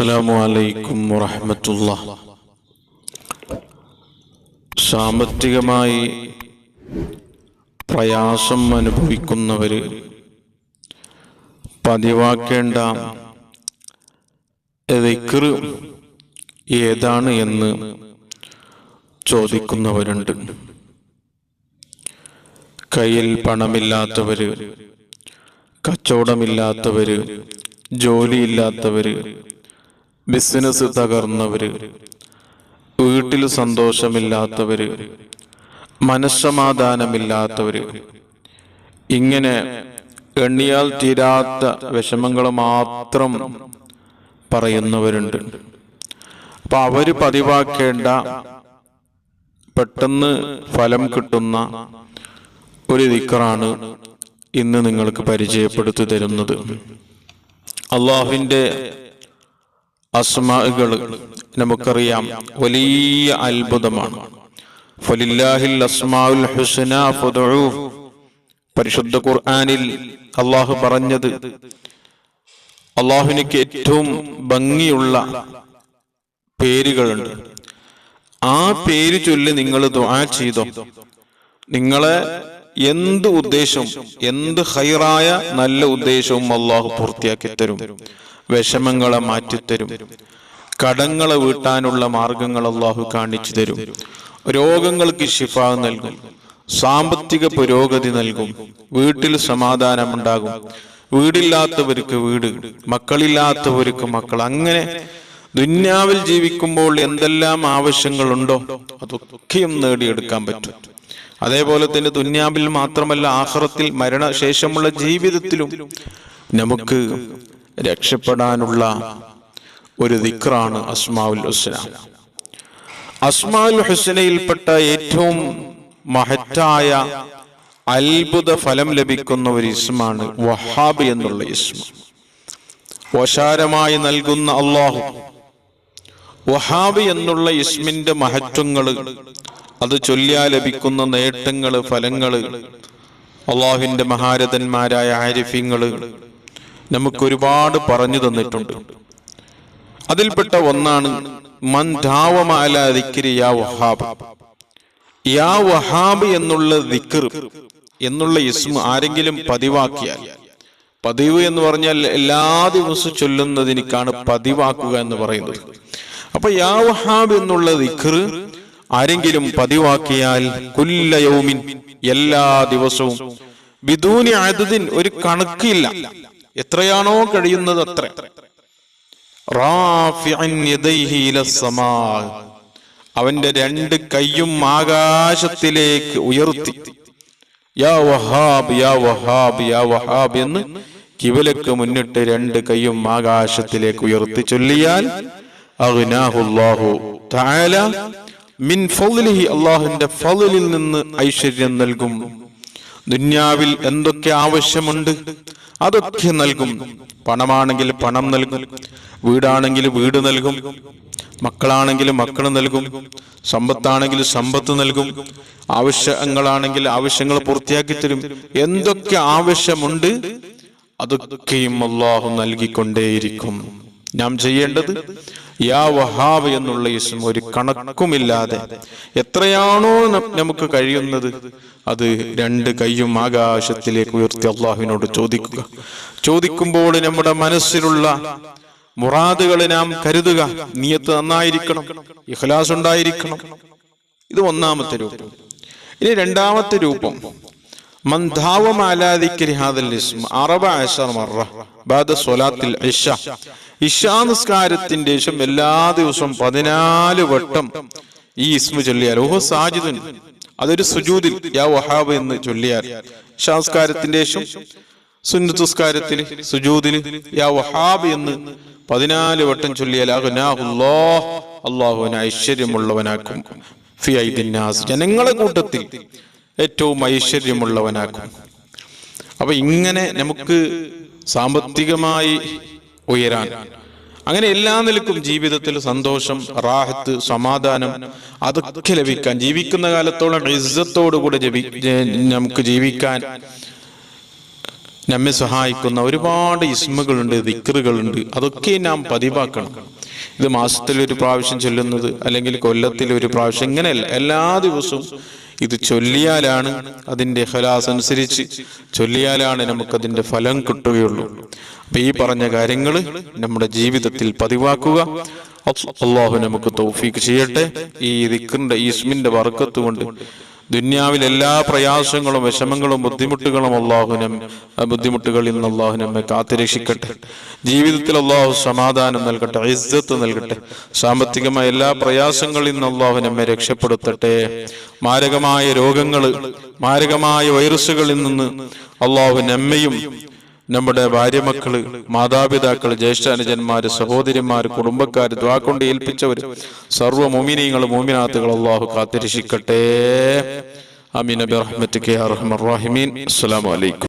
അസ്സലാമു അലൈക്കും വറഹമത്തുള്ള. സാമ്പത്തികമായി പ്രയാസം അനുഭവിക്കുന്നവർ പതിവാക്കേണ്ട ദിക്ർ ഏതാണ് എന്ന് ചോദിക്കുന്നവരുണ്ട്. കയ്യിൽ പണമില്ലാത്തവര് കച്ചവടമില്ലാത്തവര് ജോലിയില്ലാത്തവര് ബിസിനസ് തകർന്നവര് വീട്ടിൽ സന്തോഷമില്ലാത്തവര് മനസ്സമാധാനമില്ലാത്തവര് ഇങ്ങനെ എണ്ണിയാൽ തീരാത്ത വിഷമങ്ങൾ മാത്രം പറയുന്നവരുണ്ട്. അപ്പൊ അവർ പതിവാക്കേണ്ട പെട്ടെന്ന് ഫലം കിട്ടുന്ന ഒരു ദിക്കറാണ് ഇന്ന് നിങ്ങൾക്ക് പരിചയപ്പെടുത്തി തരുന്നത്. അള്ളാഹുവിന്റെ അസ്മാകൾ നമുക്കറിയാം. വലിയ അത്ഭുതമാണ്. പരിശുദ്ധ ഖുർആാനിൽ അള്ളാഹു പറഞ്ഞത് അള്ളാഹുവിനക്ക് ഏറ്റവും ഭംഗിയുള്ള പേരുകളുണ്ട്. ആ പേര് ചൊല്ലി നിങ്ങൾ ദുആ ചെയ്തോ? നിങ്ങളെ എന്ത് ഉദ്ദേശവും എന്ത് ഹൈറായ നല്ല ഉദ്ദേശവും അള്ളാഹു പൂർത്തിയാക്കി തരും. വിഷമങ്ങളെ മാറ്റിത്തരും. കടങ്ങളെ വീട്ടാനുള്ള മാർഗങ്ങൾ അള്ളാഹു കാണിച്ചു തരും. രോഗങ്ങൾക്ക് ശിഫ നൽകും. സാമ്പത്തിക പുരോഗതി നൽകും. വീട്ടിൽ സമാധാനമുണ്ടാകും. വീടില്ലാത്തവർക്ക് വീട് മക്കളില്ലാത്തവർക്ക് മക്കൾ. അങ്ങനെ ദുന്യാവിൽ ജീവിക്കുമ്പോൾ എന്തെല്ലാം ആവശ്യങ്ങളുണ്ടോ അതൊക്കെയും നേടിയെടുക്കാൻ പറ്റും. അതേപോലെ തന്നെ ദുന്യാവിൽ മാത്രമല്ല ആഹ്റത്തിൽ മരണശേഷമുള്ള ജീവിതത്തിലും നമുക്ക് രക്ഷപ്പെടാനുള്ള ഒരു ദിക്റാണ് അസ്മാവുൽ ഹുസ്ന. അസ്മാവുൽ ഹുസ്നയിൽപ്പെട്ട ഏറ്റവും മഹറ്റായ അത്ഭുത ഫലം ലഭിക്കുന്ന ഒരു ഇസ്മാണ് വഹാബ് എന്നുള്ള ഇസ്മ. ഓശാരമായി നൽകുന്ന അള്ളാഹു വഹാബ് എന്നുള്ള ഇസ്മിന്റെ മഹത്വങ്ങൾ അത് ചൊല്ലിയാ ലഭിക്കുന്ന നേട്ടങ്ങൾ ഫലങ്ങൾ അള്ളാഹുവിന്റെ മഹാരഥന്മാരായ ആരിഫ്യങ്ങൾ നമുക്ക് ഒരുപാട് പറഞ്ഞു തന്നിട്ടുണ്ട്. അതിൽപ്പെട്ട ഒന്നാണ് മൻ യാ വഹാബ്. യാ വഹാബ് എന്നുള്ള എന്നുള്ള ഇസ്മ ആരെങ്കിലും പതിവാക്കിയാൽ പതിവ് എന്ന് പറഞ്ഞാൽ എല്ലാ ദിവസവും ചൊല്ലുന്നതിനേക്കാണ് പതിവാക്കുക എന്ന് പറയുന്നത്. അപ്പൊ യാ വഹാബ് എന്നുള്ള ദിഖർ ആരെങ്കിലും പതിവാക്കിയാൽ കുല്ലയൗമിൻ എല്ലാ ദിവസവും ബിദൂനി അദദിൻ ഒരു കണക്കില്ല. എത്രയാണോ കഴിയുന്നത് അത്ര. അവന്റെ രണ്ട് കൈയും ആകാശത്തിലേക്ക് ഉയർത്തി. യാ വഹാബ് യാ വഹാബ് യാ വഹാബ് എന്ന് കിവലക്ക് മുന്നിട്ട് രണ്ട് കൈയും ആകാശത്തിലേക്ക് ഉയർത്തി ചൊല്ലിയാൽ അഗ്നാഹുല്ലാഹു മിൻ ഫളിലിൽ നിന്ന് ഐശ്വര്യം നൽകും. ദുന്യാവിൽ എന്തൊക്കെ ആവശ്യമുണ്ട്? അതൊക്കെ നൽകും. പണമാണെങ്കിൽ പണം നൽകും. വീടാണെങ്കിൽ വീട് നൽകും. മക്കളാണെങ്കിൽ മക്കൾ നൽകും. സമ്പത്താണെങ്കിൽ സമ്പത്ത് നൽകും. ആവശ്യങ്ങളാണെങ്കിൽ ആവശ്യങ്ങൾ പൂർത്തിയാക്കി തരും. എന്തൊക്കെ ആവശ്യമുണ്ട് അതൊക്കെയും അള്ളാഹു നൽകിക്കൊണ്ടേയിരിക്കും. നാം ചെയ്യേണ്ടത് യാ വഹാബ് എന്നുള്ള ഇസ്മ ഒരു കണക്കുമില്ലാതെ എത്രയാണോ നമുക്ക് കഴിയുന്നത് അത് രണ്ട് കൈയും ആകാശത്തിലേക്ക് ഉയർത്തി അള്ളാഹുവിനോട് ചോദിക്കുക. ചോദിക്കുമ്പോൾ നമ്മുടെ മനസ്സിലുള്ള മുറാദുകളെ നാം കരുതുക. നീയത്ത് നന്നായിരിക്കണം. ഇഖ്ലാസ് ഉണ്ടായിരിക്കണം. ഇത് ഒന്നാമത്തെ രൂപം. ഇനി രണ്ടാമത്തെ രൂപം. നിസ്കാരത്തിന്റെ ശേഷം എല്ലാ ദിവസവും പതിനാല് വട്ടം ഈ ഇസ്മു ചൊല്ലിയാൽ. ഓഹോ സാജിദുൻ. അതൊരു സുജൂദിൽ യാ വഹാബ് എന്ന് ചൊല്ലിയാൽ. ഷാസ്കാരത്തിന്റെ ശേഷം സുന്നത്തുസ്കാരത്തിൽ സുജൂദിൽ യാ വഹാബ് എന്ന് പതിനാല് വട്ടം ചൊല്ലിയാൽ അഹ്നാഹുല്ലാഹ് അള്ളാഹുവിന് ഐശ്വര്യമുള്ളവനാക്കും. ഫി ഐദിന്നാസ് ജനങ്ങളെ കൂട്ടത്തിൽ ഏറ്റവും ഐശ്വര്യമുള്ളവനാക്കും. അപ്പൊ ഇങ്ങനെ നമുക്ക് സാമ്പത്തികമായി ഉയരാൻ അങ്ങനെ എല്ലാ നിലക്കും ജീവിതത്തിൽ സന്തോഷം റാഹത്ത് സമാധാനം അതൊക്കെ ലഭിക്കാൻ ജീവിക്കുന്ന കാലത്തോളം ഇസ്സത്തോടുകൂടെ ജപി- നമുക്ക് ജീവിക്കാൻ നമ്മെ സഹായിക്കുന്ന ഒരുപാട് ഇസ്മുകളുണ്ട് ദിക്റുകളുണ്ട്. അതൊക്കെ നാം പതിവാക്കണം. ഇത് മാസത്തിൽ ഒരു പ്രാവശ്യം ചൊല്ലുന്നത് അല്ലെങ്കിൽ കൊല്ലത്തിൽ ഒരു പ്രാവശ്യം ഇങ്ങനെയല്ല. എല്ലാ ദിവസവും ഇത് ചൊല്ലിയാലാണ് അതിന്റെ ഹലാസ് അനുസരിച്ച് ചൊല്ലിയാലാണ് നമുക്കതിന്റെ ഫലം കിട്ടുകയുള്ളൂ. അപ്പം ഈ പറഞ്ഞ കാര്യങ്ങൾ നമ്മുടെ ജീവിതത്തിൽ പതിവാക്കുക. അള്ളാഹു നമുക്ക് തൗഫീക്ക് ചെയ്യട്ടെ. ഈ ദിക്കറിന്റെ ഈ ഇസ്മിന്റെ വർക്കത്ത് കൊണ്ട് ദുന്യാവിൽ എല്ലാ പ്രയാസങ്ങളും വിഷമങ്ങളും ബുദ്ധിമുട്ടുകളും അള്ളാഹുനം ബുദ്ധിമുട്ടുകളിൽ നിന്ന് അള്ളാഹു നമ്മെ കാത്തുരക്ഷിക്കട്ടെ. ജീവിതത്തിൽ അള്ളാഹു സമാധാനം നൽകട്ടെ ഇസ്സത്ത് നൽകട്ടെ. സാമ്പത്തികമായ എല്ലാ പ്രയാസങ്ങളിൽ നിന്ന് അള്ളാഹു നമ്മെ രക്ഷപ്പെടുത്തട്ടെ. മാരകമായ രോഗങ്ങൾ മാരകമായ വൈറസുകളിൽ നിന്ന് അള്ളാഹു നമ്മയും നമ്മുടെ ഭാര്യമക്കൾ മാതാപിതാക്കൾ ജ്യേഷ്ഠാനുജന്മാര് സഹോദരിമാര് കുടുംബക്കാര് ദ്വാക്കൊണ്ട് ഏൽപ്പിച്ചവർ സർവ മോമിനിയങ്ങൾ മോമിനാത്തുകൾ അള്ളാഹു കാത്തിരക്ഷിക്കട്ടെ. അമീൻ. അബി റഹ്മത്ത് കെ അറഹ്മർ അസ്സലാമു അലൈക്കും.